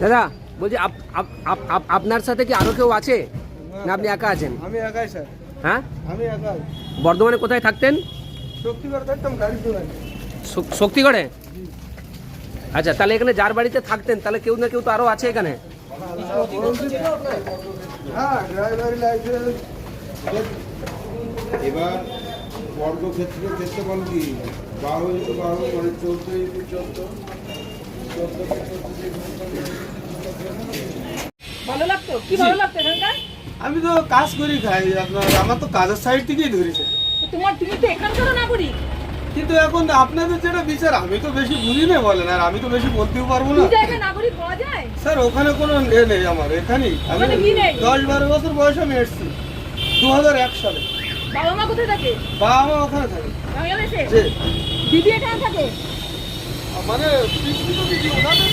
দাদা বলছি up- up- up- up- আপনার সাথে কি আরও কেউ আছে? না আপনি একা আছেন? আমি একাই স্যার। হ্যাঁ? আমি একাই। বর্ধমানে কোথায় থাকতেন? শক্তিগড়? আচ্ছা তাহলে এখানে যার বাড়িতে থাকতেন তাহলে কেউ না কেউ তো আরও আছে এখানে? হ্যাঁ এবার বর্গক্ষেত্রের ক্ষেত্রফল কি? বারো ইন্টু বারো মানে চোদ্দ ইন্টু চোদ্দ। ভালো লাগতো? কি ভালো লাগতো এখানকার? আমি তো কাজ করি খাই আপনার আমার তো কাজের সাইড থেকেই ধরেছে। তোমার তুমি তো এখানকারও নাগরিক। কিন্তু এখন আপনাদের যেটা বিচার আমি তো বেশি বুঝি না বলেন আর আমি তো বেশি বলতেও পারব না। নাগরিক হওয়া যায়? স্যার ওখানে কোনো এ নেই আমার এখানেই। আমি? দশ বারো বছর বয়সে আমি এসেছি দু হাজার এক সালে। বাবা মা কোথায় থাকে? বাবা মা ওখানে থাকে। বাংলাদেশে? দিদি এখানে থাকে? মানে তো দিদি ওনাদের